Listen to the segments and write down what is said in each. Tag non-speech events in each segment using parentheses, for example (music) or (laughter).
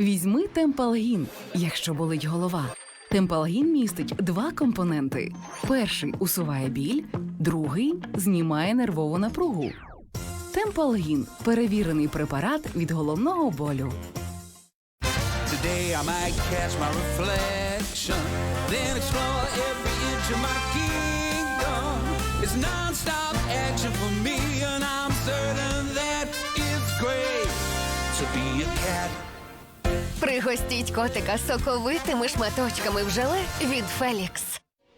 Візьми темпалгін, якщо болить голова. Темпалгін містить два компоненти: перший усуває біль, другий знімає нервову напругу. Темпалгін перевірений препарат від головного болю. It's non-stop action for me, Пригостіть котика соковитими шматочками в желе від Фелікс.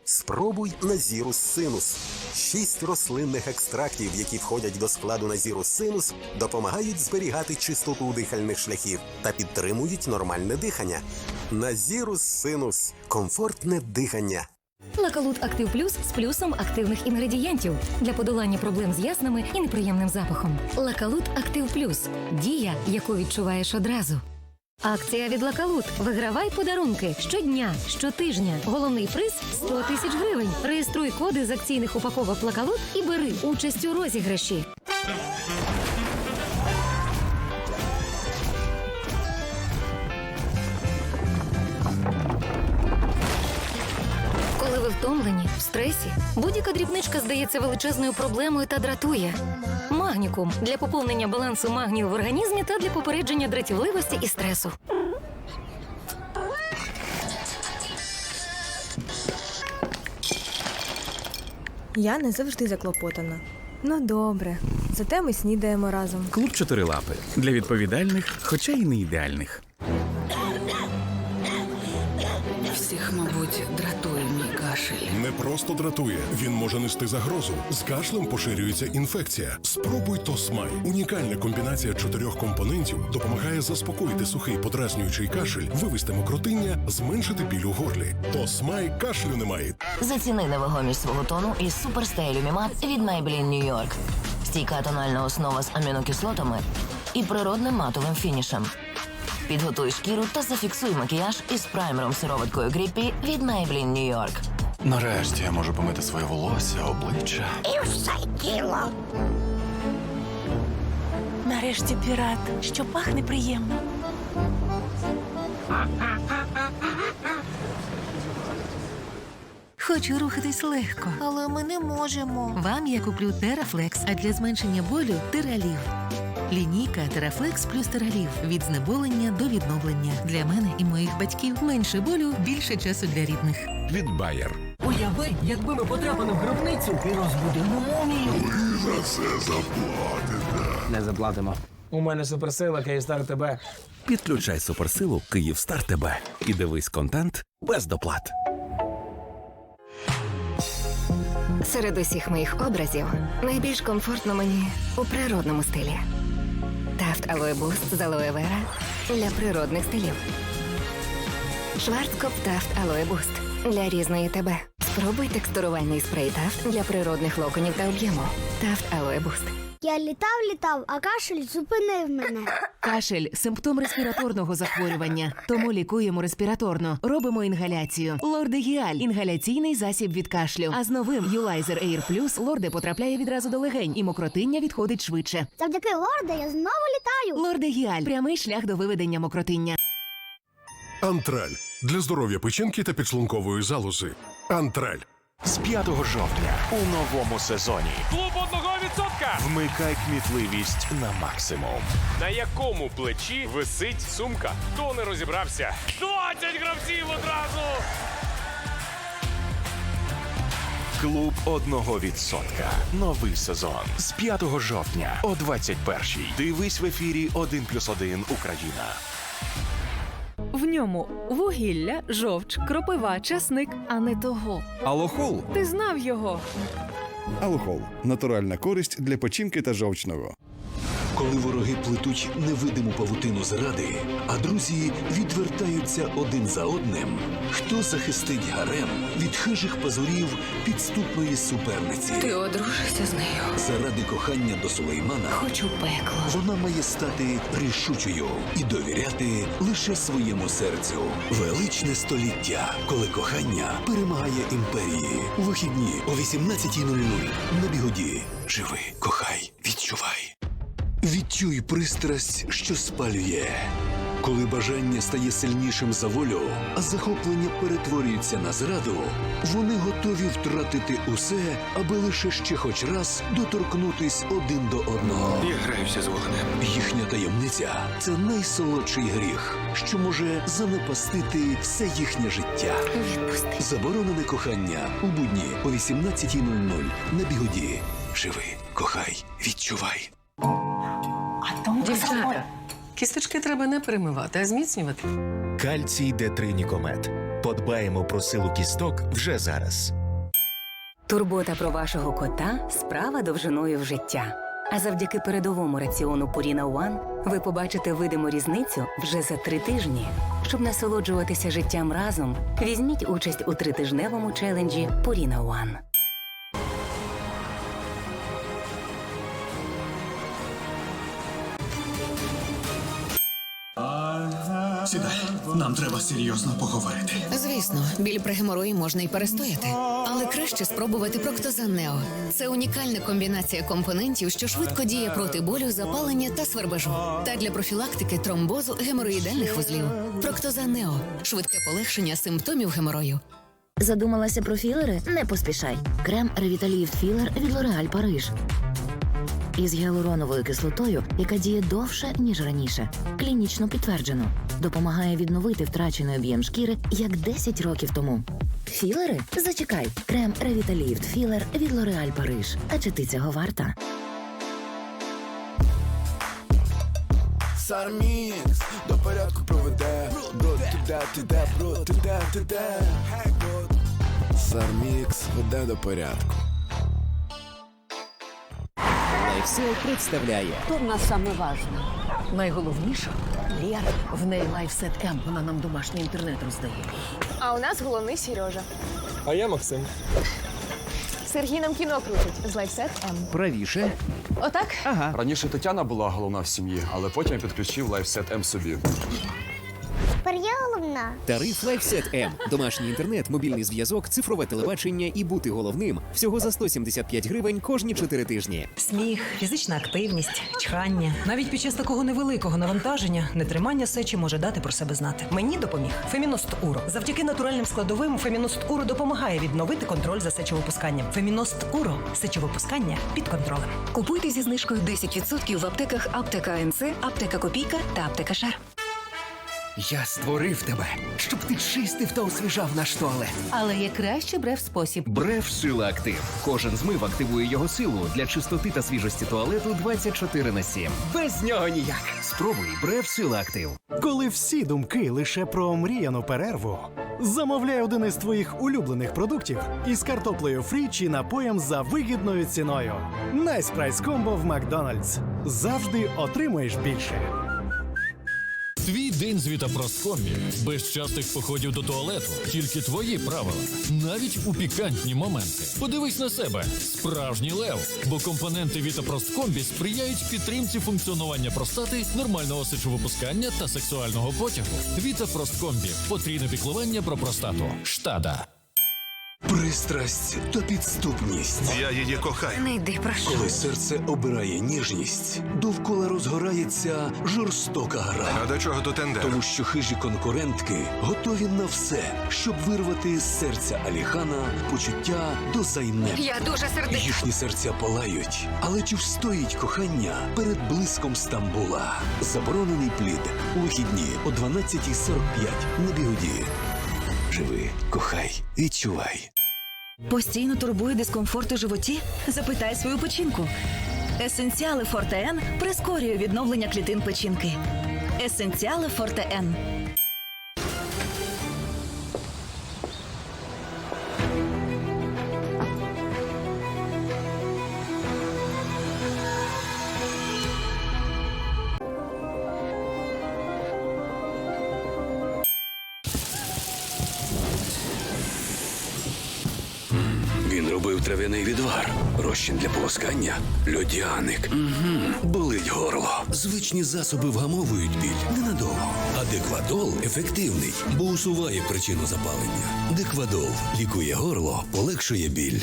Спробуй Назірус Синус. Шість рослинних екстрактів, які входять до складу Назірус Синус, допомагають зберігати чистоту дихальних шляхів та підтримують нормальне дихання. Назірус Синус комфортне дихання. Лакалут Актив Плюс з плюсом активних інгредієнтів для подолання проблем з ясними і неприємним запахом. Лакалут Актив Плюс дія, яку відчуваєш одразу. Акція від Лакалут. Вигравай подарунки щодня, щотижня. Головний приз 100 тисяч гривень. Реєструй коди з акційних упаковок Лакалут і бери участь у розіграші. Коли ви втомлені, в стресі, будь-яка дрібничка здається величезною проблемою та дратує. Магнікум для поповнення балансу магнію в організмі та для попередження дратівливості і стресу. Я не завжди заклопотана. Ну добре, зате ми снідаємо разом. Клуб чотирилапи для відповідальних, хоча й не ідеальних. Просто дратує, він може нести загрозу. З кашлем поширюється інфекція. Спробуй Тосмай. Унікальна комбінація чотирьох компонентів допомагає заспокоїти сухий подразнюючий кашель, вивести мокротиння, зменшити біль у горлі. Тосмай кашлю немає. Заціни невагомість свого тону із суперстейлю Мімат від Maybelline New York. Стійка тональна основа з амінокислотами і природним матовим фінішем. Підготуй шкіру та зафіксуй макіяж із праймером сироваткою Гріппі від Maybelline New York. Нарешті я можу помити своє волосся, обличчя. Нарешті пірат, що пахне приємно. Хочу рухатись легко. Але ми не можемо. Вам я куплю Терафлекс, а для зменшення болю Тералів. Лінійка Терафлекс плюс Тералів від знеболення до відновлення. Для мене і моїх батьків менше болю, більше часу для рідних. Від Bayer. Уяви, якби ми потрапили в гробницю і розбудили мумію. Не заплатимо. У мене суперсила Київстар тебе. Підключай суперсилу Київстар ТБ і дивись контент без доплат. Серед усіх моїх образів найбільш комфортно мені у природному стилі. Тафт Алоe Boost з алоe вера для природних стилів. Шварцкоп Тафт Алоe Boost для різної тебе. Спробуй текстурувальний спрей Тафт для природних локонів та об'єму. Тафт Boost. Я літав, літав, а кашель зупинив мене. Кашель симптом респіраторного захворювання. Тому лікуємо респіраторно. Робимо інгаляцію. Лордегіаль інгаляційний засіб від кашлю. А з новим Юлайзер Air Plus лорде потрапляє відразу до легень, і мокротиння відходить швидше. Завдяки лорда я знову літаю. Лордегіаль прямий шлях до виведення мокротиння. Антраль для здоров'я печінки та підшлункової залози. Антраль. З 5 жовтня у новому сезоні. Клуб одного відсотка. Вмикай кмітливість на максимум. На якому плечі висить сумка? Хто не розібрався? 20 гравців одразу. Клуб одного відсотка. Новий сезон з 5 жовтня о 21-й. Дивись в ефірі 1+,1 Україна. Ньому вугілля, жовч, кропива, часник, а не того. Алохол. Ти знав його. Алохол натуральна користь для печінки та жовчного. Коли вороги плетуть невидиму павутину зради, а друзі відвертаються один за одним, хто захистить гарем від хижих пазурів підступної суперниці? Ти одружишся з нею. Заради кохання до Сулеймана Хочу пекло. вона має стати рішучою і довіряти лише своєму серцю. Величне століття, коли кохання перемагає імперії. У вихідні о 18.00 на бігоді. Живи, кохай, відчувай. Відчуй пристрасть, що спалює. Коли бажання стає сильнішим за волю, а захоплення перетворюється на зраду, вони готові втратити усе, аби лише ще хоч раз доторкнутись один до одного. Я граюся з вогнем. Їхня таємниця це найсолодший гріх, що може занепастити все їхнє життя. Відпусти. Заборонене кохання у будні о 18.00 на бігоді. Живи, кохай, відчувай. Дівчата, кісточки треба не перемивати, а зміцнювати. Кальцій Д3 Нікомет. Подбаємо про силу кісток вже зараз. Турбота про вашого кота справа довжиною в життя. А завдяки передовому раціону Purina One ви побачите видиму різницю вже за три тижні. Щоб насолоджуватися життям разом, візьміть участь у тритижневому челенджі Purina One. Нам треба серйозно поговорити. Звісно, біль при геморої можна і перестояти, але краще спробувати Проктозан Нео. Це унікальна комбінація компонентів, що швидко діє проти болю, запалення та свербежу. Та для профілактики тромбозу геморроїдальних вузлів. Проктозан Нео швидке полегшення симптомів геморою. Задумалася про філери? Не поспішай. Крем Revitalift Філер від L'Oréal Париж. Із гіалуроновою кислотою, яка діє довше, ніж раніше. Клінічно підтверджено. Допомагає відновити втрачений об'єм шкіри, як 10 років тому. Філери? Зачекай. Крем Revitalift Філер від L'Oréal Париж. А чи ти цього варта? Сармікс до порядку проведе Бро, ти ти де, бро, ти ти де Сармікс веде до порядку Лайфсел представляє. Хто в нас саме важне? Найголовніше Лєра. В неї лайфсет М. Вона нам домашній інтернет роздає. А у нас головний Сережа. А я Максим. Сергій нам кіно крутить з лайфсет М. Правіше. Отак? Ага. Раніше Тетяна була головна в сім'ї, але потім я підключив лайфсет М собі. Тепер я головна. Тариф Лайфсет М. Домашній інтернет, мобільний зв'язок, цифрове телебачення і бути головним всього за 175 гривень кожні 4 тижні. Сміх, фізична активність, чхання. Навіть під час такого невеликого навантаження нетримання сечі може дати про себе знати. Мені допоміг Феміност Уро. Завдяки натуральним складовим Феміност Уро допомагає відновити контроль за сечовипусканням. Феміност Уро сечовипускання під контролем. Купуйте зі знижкою 10% в аптеках Аптека НЦ, Аптека Копійка та Аптека Шар. Я створив тебе, щоб ти чистив та освіжав наш туалет. Але є краще брев спосіб. Бреф Сила Актив. Кожен змив активує його силу для чистоти та свіжості туалету 24 на 7. Без нього ніяк. Спробуй Бреф Сила Актив. Коли всі думки лише про омріяну перерву, замовляй один із твоїх улюблених продуктів із картоплею фрі чи напоєм за вигідною ціною. Найс прайс комбо в Макдональдс. Завжди отримуєш більше. Твій день з Вітапросткомбі. Без частих походів до туалету. Тільки твої правила. Навіть у пікантні моменти. Подивись на себе. Справжній лев. Бо компоненти Вітапросткомбі сприяють підтримці функціонування простати, нормального сечовипускання та сексуального потягу. Вітапросткомбі. Потрійне піклування про простату. Штада. Пристрасть та підступність. Я її кохаю. Не йди, прошу. Коли серце обирає ніжність, довкола розгорається жорстока гра. А до чого тут тендер? Тому що хижі конкурентки готові на все, щоб вирвати з серця Аліхана почуття до зайнеп. Я дуже сердита. Їхні серця палають. Але чи встоїть кохання перед блиском Стамбула? Заборонений плід у вихідні о 12.45 на бігоді. Живи, кохай, відчувай. Постійно турбує дискомфорт у животі? Запитай свою печінку. Есенціали Форте Н прискорює відновлення клітин печінки. Есенціали Форте Н. Він робив трав'яний відвар, розчин для полоскання, льодяник. Угу. Болить горло. Звичні засоби вгамовують біль ненадовго. А деквадол ефективний, бо усуває причину запалення. Деквадол лікує горло, полегшує біль.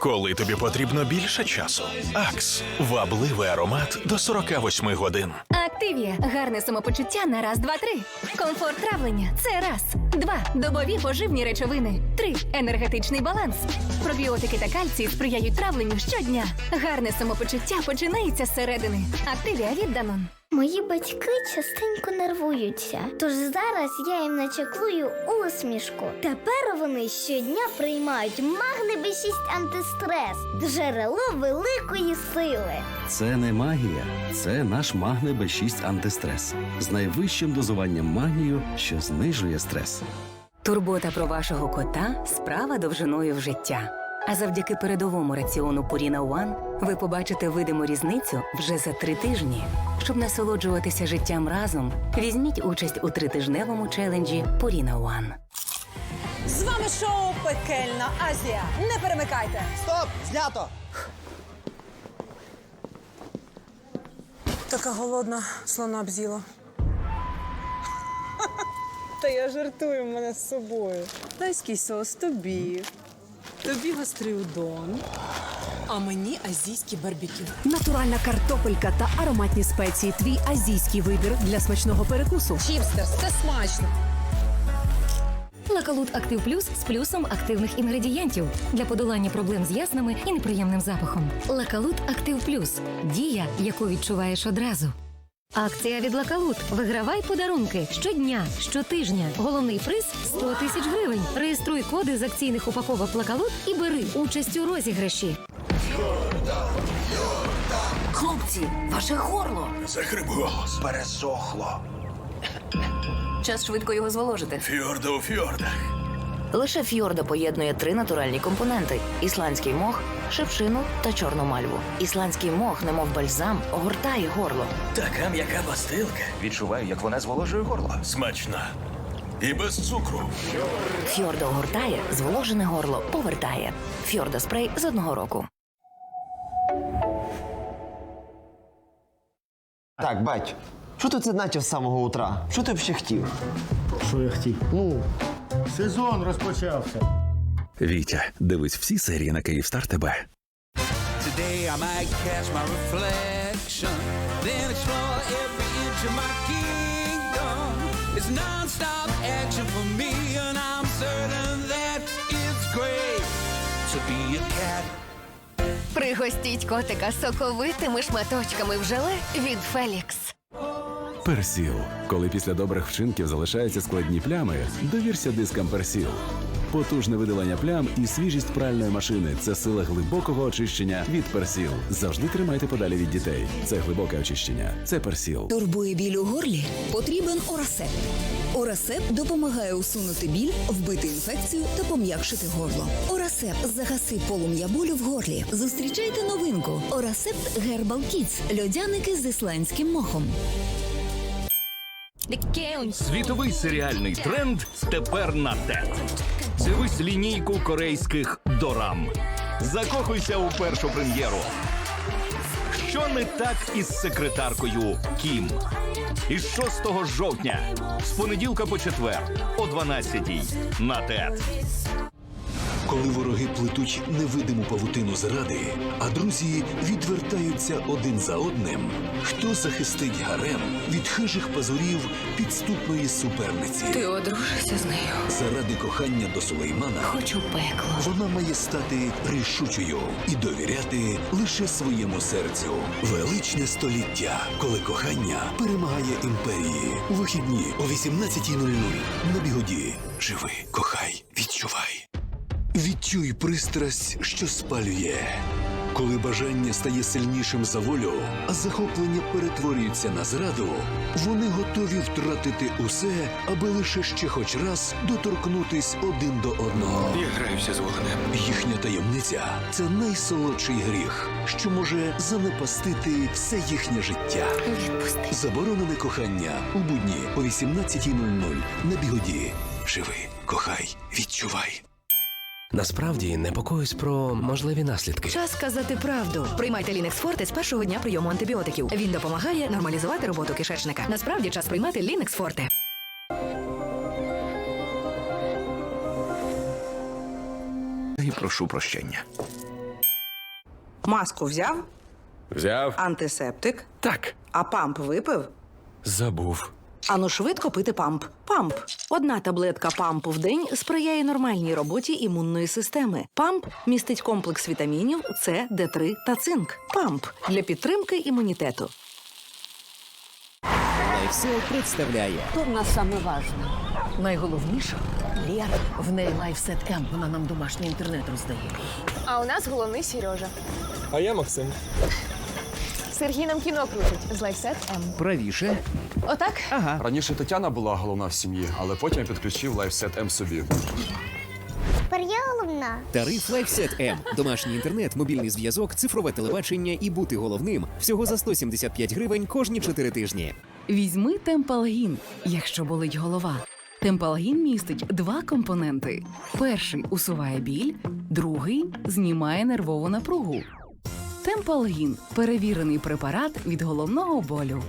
Коли тобі потрібно більше часу. Акс вабливий аромат до 48 годин. Активія. Гарне самопочуття на раз, два, три. Комфорт травлення. Це раз. Два. Добові поживні речовини. Три. Енергетичний баланс. Пробіотики та кальцій сприяють травленню щодня. Гарне самопочуття починається зсередини. Активія від Данон. Мої батьки частенько нервуються, тож зараз я їм начеклую усмішку. Тепер вони щодня приймають магне Б6 антистрес, джерело великої сили. Це не магія, це наш магне Б6 антистрес з найвищим дозуванням магнію, що знижує стрес. Турбота про вашого кота справа довжиною в життя. А завдяки передовому раціону Purina One ви побачите видиму різницю вже за три тижні. Щоб насолоджуватися життям разом, візьміть участь у тритижневому челенджі Purina One. З вами шоу Пекельна Азія. Не перемикайте. Стоп! Знято! Така голодна, слона обзіла. (laughs) Та я жартую мене з собою. Тайський сос тобі. Тобі гострий удон. А мені азійський барбекю. Натуральна картопелька та ароматні спеції. Твій азійський вибір для смачного перекусу. Чіпстерс, це смачно. Лакалут Актив Плюс з плюсом активних інгредієнтів для подолання проблем з яснами і неприємним запахом. Лакалут Актив Плюс дія, яку відчуваєш одразу. Акція від Лакалут. Вигравай подарунки щодня, щотижня. Головний приз 100 тисяч гривень. Реєструй коди з акційних упаковок Лакалут і бери участь у розіграші. Хлопці, ваше горло. Захрип голос. Пересохло. Час швидко його зволожити. Фьорда у фьордах. Лише фьорда поєднує три натуральні компоненти: ісландський мох, шипшину та чорну мальву. Ісландський мох, немов бальзам, огортає горло. Така м'яка пастилка. Відчуваю, як вона зволожує горло. Смачна. І без цукру. Фьорда огортає, зволожене горло повертає. Фьорда спрей з одного року. Так, бать, що ти це начав з самого утра? Що ти взагалі хотів? Що я хотів? Ну, сезон розпочався. Вітя, дивись всі серії на Київстар ТБ. Today I might catch my reflection, then explore every inch of my kingdom. It's non-stop action for me, and I'm certain that it's great to be a cat. Пригостіть котика соковитими шматочками в желе від Фелікс. Персіл. Коли після добрих вчинків залишаються складні плями, довірся дискам Персіл. Потужне видалення плям і свіжість пральної машини це сила глибокого очищення від Персіл. Завжди тримайте подалі від дітей. Це глибоке очищення. Це Персіл. Турбує біль у горлі? Потрібен Орасеп. Орасеп допомагає усунути біль, вбити інфекцію та пом'якшити горло. Орасеп загаси полум'я болю в горлі. Зустрічайте новинку. Орасепт Гербал Kids. льодяники з ісландським мохом. Світовий серіальний тренд тепер на ТЕТ. Дивись лінійку корейських дорам. Закохуйся у першу прем'єру. Що не так із секретаркою Кім? Із 6 жовтня з понеділка по четвер о 12-й на ТЕТ. Коли вороги плетуть невидиму павутину зради, а друзі відвертаються один за одним, хто захистить гарем від хижих пазурів підступної суперниці? Ти одружишся з нею. Заради кохання до Сулеймана Хочу пекло. вона має стати рішучою і довіряти лише своєму серцю. Величне століття, коли кохання перемагає імперії. У вихідні о 18.00 на бігоді. Живи, кохай. Відчуй пристрасть, що спалює. Коли бажання стає сильнішим за волю, а захоплення перетворюється на зраду, вони готові втратити усе, аби лише ще хоч раз доторкнутись один до одного. Я граюся з вогнем. Їхня таємниця це найсолодший гріх, що може занепастити все їхнє життя. Відпусти. Заборонене кохання у будні о 18.00 на бігоді. Живи, кохай, відчувай. Насправді непокоюсь про можливі наслідки. Час сказати правду. Приймайте Лінекс Форте з першого дня прийому антибіотиків. Він допомагає нормалізувати роботу кишечника. Насправді час приймати Лінекс Форте. І прошу прощення. Маску взяв, Взяв. антисептик. Так. А памп випив? Забув. Ану швидко пити памп. Памп. Одна таблетка пампу в день сприяє нормальній роботі імунної системи. Памп містить комплекс вітамінів С, Д3 та цинк. Памп для підтримки імунітету. Лайфсел представляє. Хто в нас саме важне? Найголовніше Лєра. В неї лайфсет М. Вона нам домашній інтернет роздає. А у нас головний Сережа. А я Максим. Сергій нам кіно крутить з лайфсет М. Правіше. Отак? Ага. Раніше Тетяна була головна в сім'ї, але потім я підключив лайфсет М собі. Тепер я головна. Тариф LifeSet M. Домашній інтернет, мобільний зв'язок, цифрове телебачення і бути головним всього за 175 гривень кожні 4 тижні. Візьми Темпалгін, якщо болить голова. Темпалгін містить два компоненти: перший усуває біль, другий знімає нервову напругу. Темпалгін перевірений препарат від головного болю.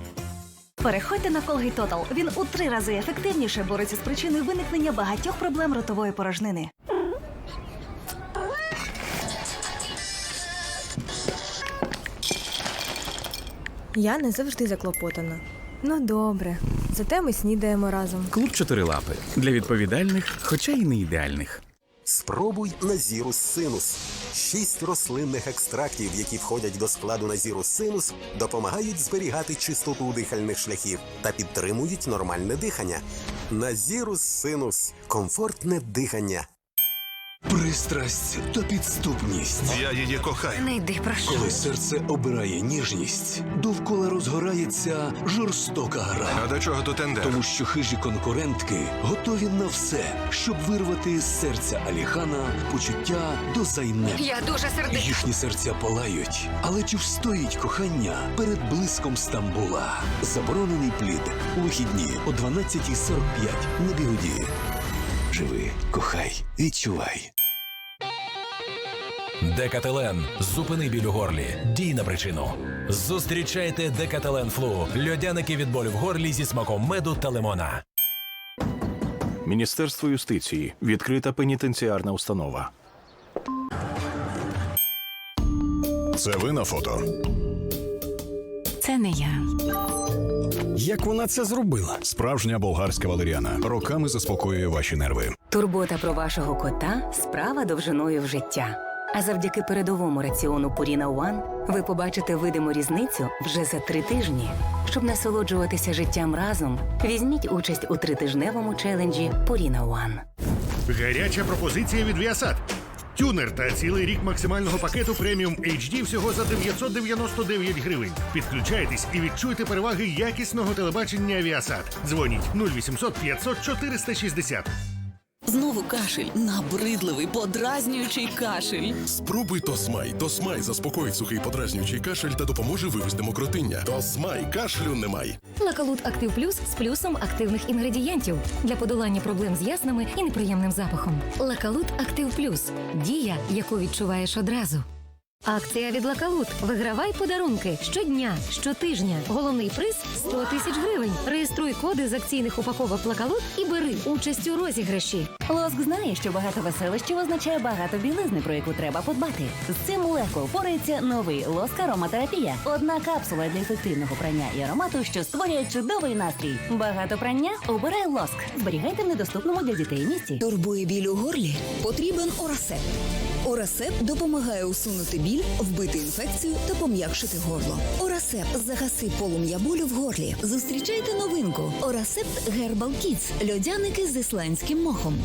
Переходьте на Colgate Total. Він у три рази ефективніше бореться з причиною виникнення багатьох проблем ротової порожнини. Я не завжди заклопотана. Ну добре, зате ми снідаємо разом. Клуб чотирилапи для відповідальних, хоча й не ідеальних. Спробуй Назірус Синус. Шість рослинних екстрактів, які входять до складу назіру Синус, допомагають зберігати чистоту дихальних шляхів та підтримують нормальне дихання. Назірус Синус комфортне дихання. Пристрасть та підступність. Я її кохаю. Не йди, прошу. Коли серце обирає ніжність, довкола розгорається жорстока гра. А до чого тут ендер? Тому що хижі конкурентки готові на все, щоб вирвати з серця Аліхана почуття до зайнеп. Я дуже сердита. Їхні серця палають, але чи встоїть кохання перед блиском Стамбула? Заборонений плід у вихідні о 12.45 на бігоді. Живи, кохай, відчувай. Декателен. Зупини біль у горлі. Дій на причину. Зустрічайте Декателен Флу. Льодяники від болю в горлі зі смаком меду та лимона. Міністерство юстиції. Відкрита пенітенціарна установа. Це ви на фото. Це не я. Як вона це зробила? Справжня болгарська валеріана роками заспокоює ваші нерви. Турбота про вашого кота справа довжиною в життя. А завдяки передовому раціону Purina One ви побачите видиму різницю вже за три тижні. Щоб насолоджуватися життям разом, візьміть участь у тритижневому челенджі Purina One. Гаряча пропозиція від Viasat. Тюнер та цілий рік максимального пакету преміум HD всього за 999 гривень. Підключайтесь і відчуйте переваги якісного телебачення Viasat. Дзвоніть 0800 500 460. Знову кашель, набридливий, подразнюючий кашель. Спробуй Тосмай. Тосмай заспокоїть сухий подразнюючий кашель та допоможе вивести мокротиння. Тосмай кашлю немає. Лакалут Актив Плюс з плюсом активних інгредієнтів для подолання проблем з яснами і неприємним запахом. Лакалут Актив Плюс дія, яку відчуваєш одразу. Акція від Лакалут. Вигравай подарунки щодня, щотижня. Головний приз 100 тисяч гривень. Реєструй коди з акційних упаковок Лакалут і бери участь у розіграші. Лоск знає, що багато веселищів означає багато білизни, про яку треба подбати. З цим легко впорається новий лоск ароматерапія. Одна капсула для ефективного прання і аромату, що створює чудовий настрій. Багато прання обирай лоск. Зберігайте в недоступному для дітей місці. Турбує біль у горлі? Потрібен Орасеп. Орасеп допомагає усунути біль, вбити інфекцію та пом'якшити горло. Орасеп загаси полум'я болю в горлі. Зустрічайте новинку. Орасепт Гербал Kids. Льодяники з ісландським мохом.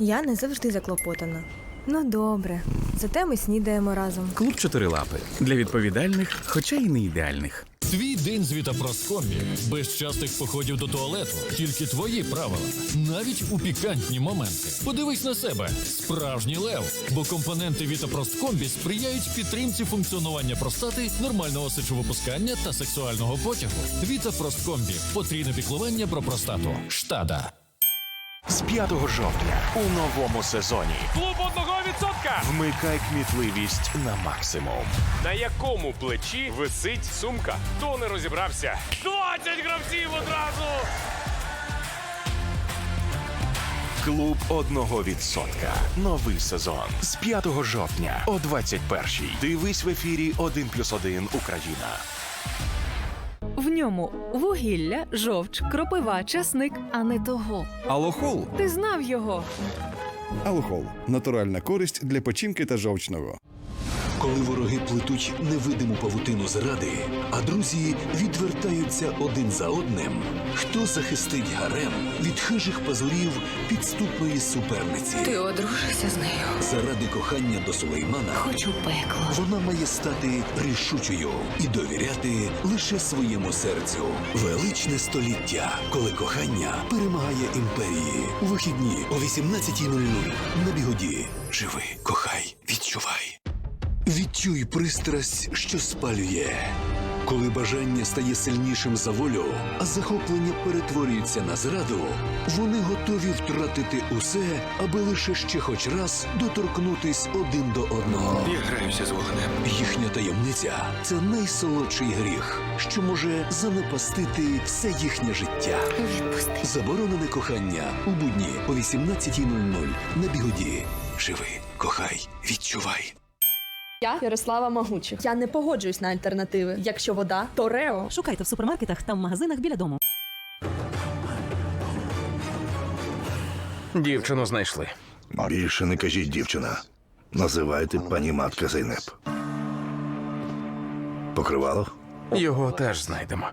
Я не завжди заклопотана. Ну добре, зате ми снідаємо разом. Клуб чотирилапи для відповідальних, хоча й не ідеальних. Твій день з Вітапроскомбі. Без частих походів до туалету. Тільки твої правила. Навіть у пікантні моменти. Подивись на себе. Справжній лев. Бо компоненти Вітапросткомбі сприяють підтримці функціонування простати, нормального сечовипускання та сексуального потягу. Вітапросткомбі. Потрійне піклування про простату. Штада. З 5 жовтня у новому сезоні Клуб одного відсотка. вмикай кмітливість на максимум. На якому плечі висить сумка? Хто не розібрався? 20 гравців одразу. Клуб одного відсотка. Новий сезон з 5 жовтня о 21-й. Дивись в ефірі 1+,1 Україна. В ньому вугілля, жовч, кропива, часник, а не того. Алохол. Ти знав його. Алохол натуральна користь для печінки та жовчного. Коли вороги плетуть невидиму павутину зради, а друзі відвертаються один за одним, хто захистить гарем від хижих пазурів підступної суперниці? Ти одружишся з нею. Заради кохання до Сулеймана Хочу пекло. вона має стати рішучою і довіряти лише своєму серцю. Величне століття, коли кохання перемагає імперії. У вихідні о 18.00 на бігоді. Живи, кохай, відчувай. Відчуй пристрасть, що спалює. Коли бажання стає сильнішим за волю, а захоплення перетворюється на зраду, вони готові втратити усе, аби лише ще хоч раз доторкнутись один до одного. Я граюся з вогнем. Їхня таємниця це найсолодший гріх, що може занепастити все їхнє життя. Відпусти. Заборонене кохання у будні о 18.00 на бігоді. Живи, кохай, відчувай. Я Ярослава Магучих. Я не погоджуюсь на альтернативи. Якщо вода, то Рео. Шукайте в супермаркетах та в магазинах біля дому. Дівчину знайшли. Більше не кажіть, дівчина. Називайте пані матка Зайнеп. Покривало? Його теж знайдемо.